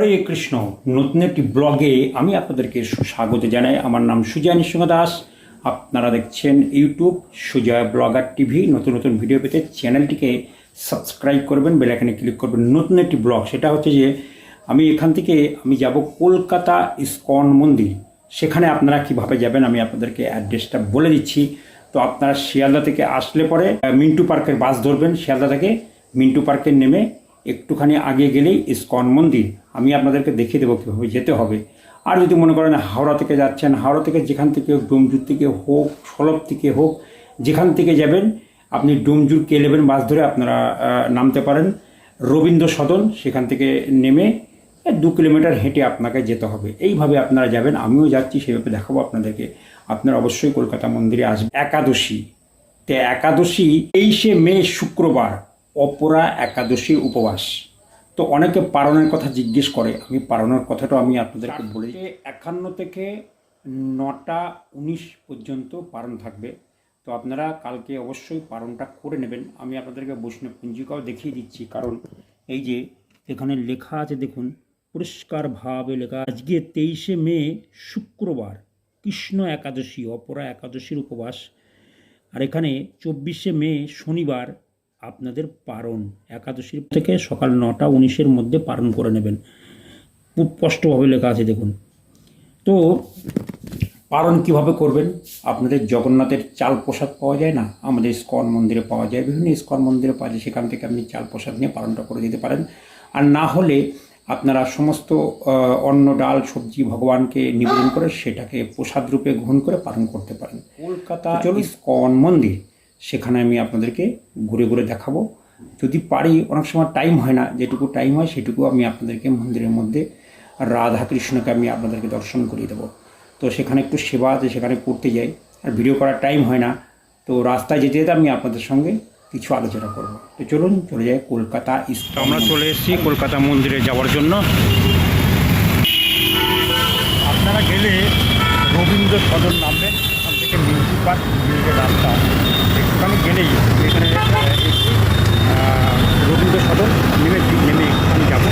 হরে কৃষ্ণ। নতুন একটি ব্লগে আমি আপনাদেরকে সুস্বাগত জানাই। আমার নাম সুজয় নিঃসঙ্গ দাস। আপনারা দেখছেন ইউটিউব সুজয় ব্লগার টিভি। নতুন নতুন ভিডিও পেতে চ্যানেলটিকে সাবস্ক্রাইব করবেন বেলাইকানে ক্লিক করবেন। নতুন একটি ব্লগ, সেটা হচ্ছে যে আমি এখান থেকে আমি যাব কলকাতা ইস্কন মন্দির। সেখানে আপনারা কীভাবে যাবেন আমি আপনাদেরকে অ্যাড্রেসটা বলে দিচ্ছি। তো আপনারা শিয়ালদা থেকে আসলে পরে মিন্টু পার্কের বাস ধরবেন। শিয়ালদা থেকে মিন্টু পার্কে নেমে একটুখানি আগে গেলেই ইস্কন মন্দির। আমি আপনাদেরকে দেখিয়ে দেবো কীভাবে যেতে হবে। আর যদি মনে করেন হাওড়া থেকে যাচ্ছেন, হাওড়া থেকে যেখান থেকে ডোমজুর থেকে হোক, সলভ থেকে হোক, যেখান থেকে যাবেন, আপনি ডোমজুর কে ইলেভেন বাস ধরে আপনারা নামতে পারেন। রবীন্দ্র সদন, সেখান থেকে নেমে দু কিলোমিটার হেঁটে আপনাকে যেতে হবে। এইভাবে আপনারা যাবেন, আমিও যাচ্ছি সেভাবে দেখাবো আপনাদেরকে। আপনারা অবশ্যই কলকাতা মন্দিরে আসবেন। একাদশী। তে একাদশী, তেইশে মে, শুক্রবার। অপরা একাদশীর উপবাস। তো অনেকে পালনের কথা জিজ্ঞেস করে। আমি পালনের কথাটা আমি আপনাদেরকে বলি। একান্ন থেকে নটা উনিশ পর্যন্ত পালন থাকবে। তো আপনারা কালকে অবশ্যই পালনটা করে নেবেন। আমি আপনাদেরকে বৈষ্ণব পুঞ্জিকাও দেখিয়ে দিচ্ছি। কারণ এই যে এখানে লেখা আছে, দেখুন পরিষ্কারভাবে লেখা আজকে তেইশে মে, শুক্রবার, কৃষ্ণ একাদশী, অপরা একাদশীর উপবাস। আর এখানে চব্বিশে মে, শনিবার আপনাদের পারণ একাদশীর থেকে সকাল নটা উনিশের মধ্যে পারণ করে নেবেন। খুব স্পষ্টভাবে লেখা আছে দেখুন। তো পারণ কীভাবে করবেন? আপনাদের জগন্নাথের চাল প্রসাদ পাওয়া যায় না? আমাদের ইস্কন মন্দিরে পাওয়া যায় বিভিন্ন ইস্কন মন্দিরে পাওয়া যায়। সেখান থেকে আপনি চাল প্রসাদ নিয়ে পালনটা করে দিতে পারেন। আর না হলে আপনারা সমস্ত অন্ন ডাল সবজি ভগবানকে নিবেদন করে সেটাকে প্রসাদ রূপে গ্রহণ করে পালন করতে পারেন। কলকাতা ইস্কন মন্দির। সেখানে আমি আপনাদেরকে ঘুরে ঘুরে দেখাবো। যদি পারি, অনেক সময় টাইম হয় না, যেটুকু টাইম হয় সেটুকু আমি আপনাদেরকে মন্দিরের মধ্যে রাধা কৃষ্ণকে আমি আপনাদেরকে দর্শন করিয়ে দেবো। তো সেখানে একটু সেবা আছে, সেখানে করতে যাই। আর ভিডিও করার টাইম হয় না, তো রাস্তায় যেতে যেতে আমি আপনাদের সঙ্গে কিছু আলোচনা করব। তো চলুন, চলে যাই কলকাতা আমরা চলে এসেছি কলকাতা মন্দিরে যাওয়ার জন্য। আপনারা গেলে রবীন্দ্র সদন নামবেন ওখান থেকে মিউজিক পার্ক রাস্তা। একটুখানি গেলেই এখানে রবীন্দ্র সদন নেমে নেমে একটুখানি যাব।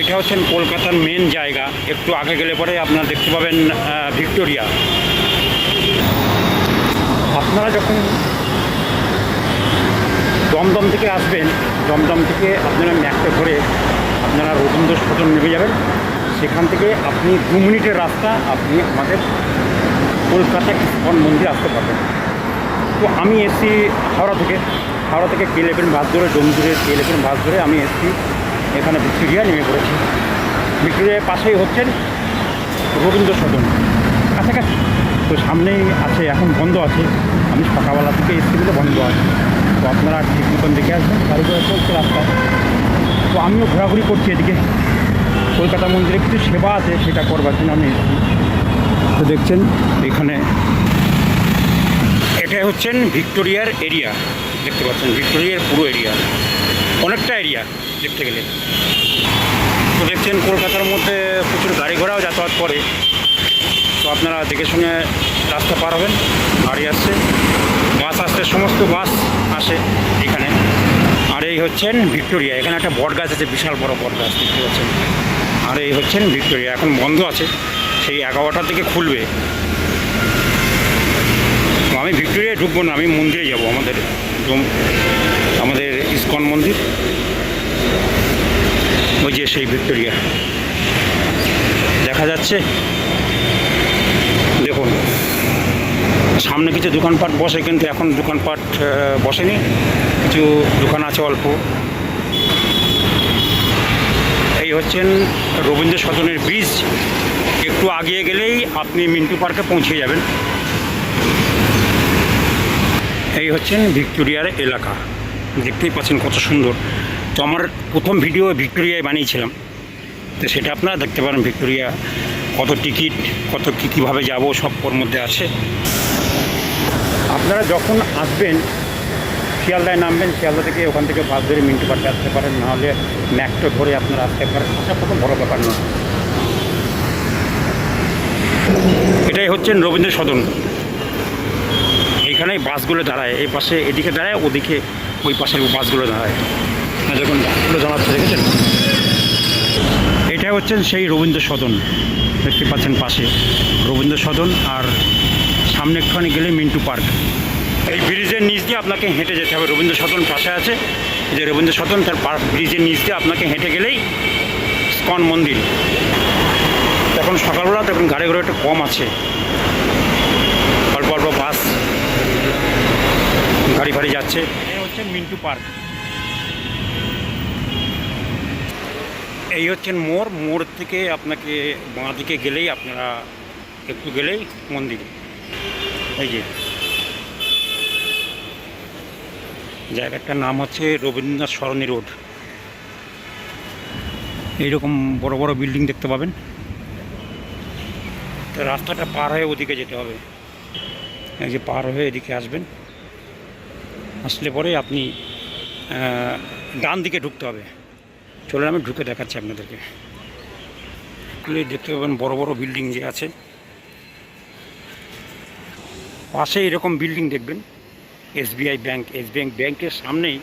এটা হচ্ছেন কলকাতার মেন জায়গা। একটু আগে গেলে পরে আপনারা দেখতে পাবেন ভিক্টোরিয়া। আপনারা যখন দমদম থেকে আসবেন, দমদম থেকে আপনারা ম্যাপটা ধরে আপনারা রবীন্দ্র সদন নেমে যাবেন। সেখান থেকে আপনি দু মিনিটের রাস্তা আপনি আমাদের কলকাতা ইস্কন মন্দির আসতে পারবেন। তো আমি এসছি হাওড়া থেকে। হাওড়া থেকে কে ইলেভেন বাস ধরে ডোমজুরের কে ইলেভেন বাস ধরে আমি এসছি। এখানে ভিক্টোরিয়া নেমে পড়েছি। ভিক্টোরিয়ার পাশেই হচ্ছেন রবীন্দ্র সদন কাছাকাছি। তো সামনেই আছে, এখন বন্ধ আছে। আমি সকালবেলা থেকে এসছি বলে বন্ধ আছে। তো আপনারা ঠিক মতন দেখে আসবেন। গাড়ি করে চলছে রাস্তা। তো আমিও ঘোরাঘুরি করছি এদিকে। কলকাতা মন্দিরে কিছু সেবা আছে, সেটা করবার জন্য আমি এসেছি। তো দেখছেন, এখানে এটা হচ্ছেন ভিক্টোরিয়ার এরিয়া। দেখতে পাচ্ছেন, ভিক্টোরিয়ার পুরো এরিয়া। অনেকটা এরিয়া, দেখতে গেলে। তো দেখছেন, কলকাতার মধ্যে প্রচুর গাড়ি ঘোড়াও যাতায়াত করে। তো আপনারা দেখে শুনে রাস্তা পার হবেন, গাড়ি আসছে। বাস আসছে, সমস্ত বাস আসে এখানে। আর এই হচ্ছেন ভিক্টোরিয়া। এখানে একটা বট গাছ আছে, বিশাল বড় বট গাছ দেখতে পাচ্ছেন। আর এই হচ্ছেন ভিক্টোরিয়া। এখন বন্ধ আছে। সেই এগারোটার দিকে খুলবে। আমি ভিক্টোরিয়ায় ঢুকবো না, আমি মন্দিরে যাব আমাদের আমাদের ইস্কন মন্দির। ওই যে সেই ভিক্টোরিয়া। দেখা যাচ্ছে। দেখুন, সামনে কিছু দোকানপাট বসে, কিন্তু এখন দোকানপাট বসেনি। কিছু দোকান আছে অল্প। এই হচ্ছেন রবীন্দ্র সদনের ব্রিজ একটু আগিয়ে গেলেই আপনি মিন্টু পার্কে পৌঁছে যাবেন। এই হচ্ছেন ভিক্টোরিয়ার এলাকা। দেখতেই পাচ্ছেন কত সুন্দর। তো আমার প্রথম ভিডিও ভিক্টোরিয়ায় বানিয়েছিলাম। তো সেটা আপনারা দেখতে পারেন ভিক্টোরিয়া। কত টিকিট, কত কী, কীভাবে যাব, সব ওর মধ্যে আছে। আপনারা যখন আসবেন, শিয়ালদায় নামবেন, শিয়ালদা থেকে ওখান থেকে বাস ধরে মিন্টু পার্কে আসতে পারেন। নাহলে ম্যাকটো ধরে আপনারা আসতে পারেন সেটা কোনো বড় ব্যাপার নয়। এটাই হচ্ছেন রবীন্দ্র সদন। এখানেই বাসগুলো দাঁড়ায়, এই পাশে এদিকে দাঁড়ায়, ওদিকে ওই পাশের বাসগুলো দাঁড়ায়। যখন বাসগুলো দাঁড়াচ্ছে, দেখেছেন? এটা হচ্ছেন সেই রবীন্দ্র সদন। দেখতে পাচ্ছেন পাশে রবীন্দ্র সদন আর সামনে একটুখানি গেলে মিন্টু পার্ক। এই ব্রিজের নিচ দিয়ে আপনাকে হেঁটে যেতে হবে। রবীন্দ্র সদন পাশে আছে। যে রবীন্দ্র সদন তার ব্রিজের নিচ দিয়ে আপনাকে হেঁটে গেলেই স্কন মন্দির। এখন সকালবেলা তখন গাড়ি ঘোড়া একটু কম আছে। অল্প অল্প বাস গাড়ি ফাড়ি যাচ্ছে। এই হচ্ছে মিন্টু পার্ক। এই হচ্ছেন মোড়। মোড় থেকে আপনাকে বাঁ দিকে গেলেই আপনারা একটু গেলেই মন্দির। এই যে। জায়গাটার নাম হচ্ছে রবীন্দ্রনাথ সরণী রোড। এইরকম বড় বড় বিল্ডিং দেখতে পাবেন। তো রাস্তাটা পার হয়ে ওদিকে যেতে হবে। এই যে পার হয়ে এদিকে আসবেন। আসলে পরে আপনি ডান দিকে ঢুকতে হবে। চলে আমি ঢুকে দেখাচ্ছি আপনাদেরকে। খুলে দেখতে পাবেন বড় বড় বিল্ডিং যে আছে। পাশে এরকম বিল্ডিং দেখবেন। এসবিআই ব্যাংক, এসবিআই ব্যাংকের সামনেই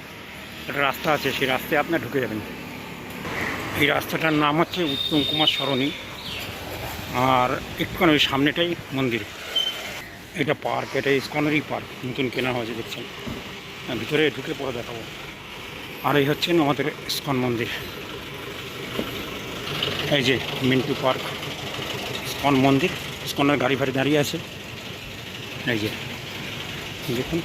একটা রাস্তা আছে, সেই রাস্তায় আপনার ঢুকে যাবেন। এই রাস্তাটার নাম হচ্ছে উত্তম কুমার সরণি, আর একটুখানি ওই সামনেটাই মন্দির। এটা পার্ক, এটা ইস্কনেরই পার্ক, নতুন কেনা হয়েছে, দেখছেন? ভিতরে ঢুকে পরে দেখাবো। আর এই হচ্ছেন আমাদের ইস্কন মন্দির। এই যে মিন্টু পার্ক, ইস্কন মন্দির, ইস্কনের গাড়ি ফাড়ি দাঁড়িয়ে আছে। এই যে, দেখুন।